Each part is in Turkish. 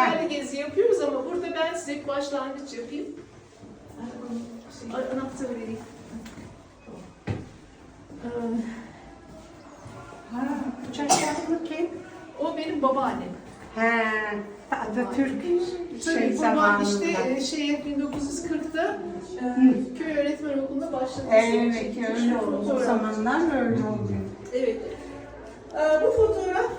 öğretmenli gezi yapıyoruz ama burada ben size bir başlangıç yapayım. Ay, Anahtarı vereyim. Ha, Çaçaklı kim? O benim babaannem. He, Atatürk Tabii şey babam zamanında. işte e, şey 1940'da e, köy öğretmen okulunda başladı. Evet, Çekilmiş öyle bir oldu. O fotoğraf. zamanlar öyle oldu. Evet. Ee, bu fotoğraf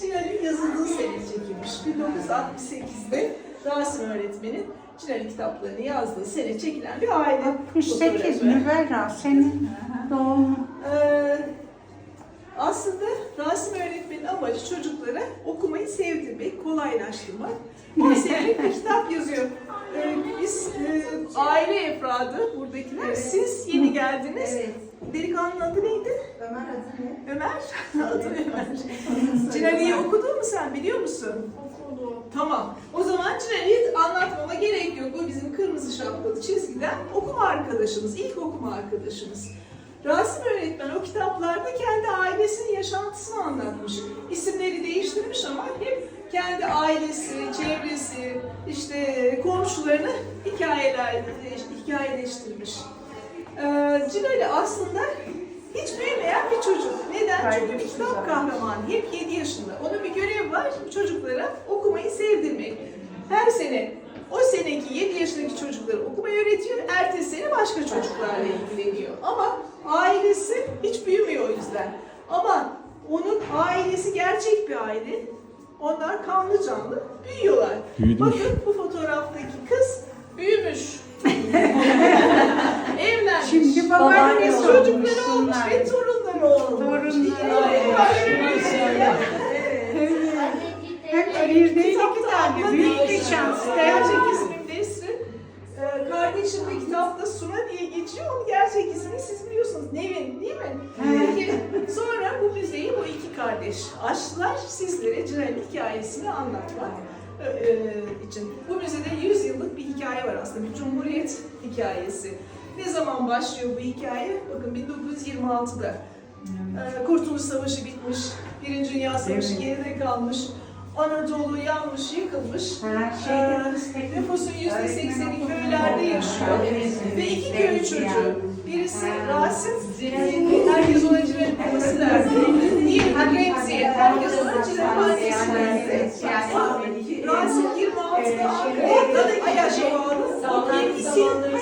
Cinal'in yazıldığı sene çekilmiş. 1968'de Rasim öğretmenin Cinal'in kitaplarını yazdığı sene çekilen bir aile 68 fotoğrafı. Müberra senin doğumun. Ee, aslında Rasim öğretmenin amacı çocuklara okumayı sevdirmek, kolaylaştırmak. Oysa bir kitap yazıyor. Ee, biz e, aile efradı buradakiler. Siz yeni geldiniz. Delikanlının adı neydi? Ömer adı ne? Ömer. Adı Ömer. Cinali'yi okudun mu sen biliyor musun? Tamam. O zaman Cinali'yi anlatmama gerek yok. O bizim kırmızı şapkalı çizgiden okuma arkadaşımız, ilk okuma arkadaşımız. Rasim öğretmen o kitaplarda kendi ailesinin yaşantısını anlatmış. İsimleri değiştirmiş ama hep kendi ailesi, çevresi, işte komşularını hikayeler, hikayeleştirmiş. Ee, Cinali aslında hiç büyümeyen bir çocuk. Neden? Çünkü bir kitap kahramanı. Hep 7 yaşında. Onun bir görevi var. Çocuklara okumayı sevdirmek. Her sene o seneki 7 yaşındaki çocuklara okumayı öğretiyor. Ertesi sene başka çocuklarla ilgileniyor. Ama ailesi hiç büyümüyor o yüzden. Ama onun ailesi gerçek bir aile. Onlar kanlı canlı büyüyorlar. Büyüdüler. Bakın bu fotoğraftaki kız büyümüş. Evlenmiş. Şimdi babaannesi Çocukları olmuş olmuşsunlar. ve torunları olmuş. Torunları. Hep bir değil iki tane. Büyük bir şans. Gerçek ismim Nesrin. Ee, kardeşim de kitapta Suna diye geçiyor. Onun gerçek ismini siz biliyorsunuz. Nevin değil mi? Peki, sonra bu müzeyi bu iki kardeş açtılar. Sizlere Cinay'ın hikayesini anlatmak e, için. Bu müzede 100 yıllık bir hikaye var aslında. Bir cumhuriyet hikayesi. Ne zaman başlıyor bu hikaye? Bakın 1926'da. Ee, Kurtuluş Savaşı bitmiş, Birinci Dünya Savaşı Evet. geride kalmış, Anadolu yanmış, yıkılmış. Ha, Ee, şey, nüfusun yüzde sekseni köylerde yaşıyor. Ve iki köy çocuğu. Birisi Rasim, herkes ona Civel babası derdi. Diğeri Remzi, herkes ona Civel annesi derdi. Rasim 26'da Ankara'da Ayaş'a bağlı. Yenisi Zirveyi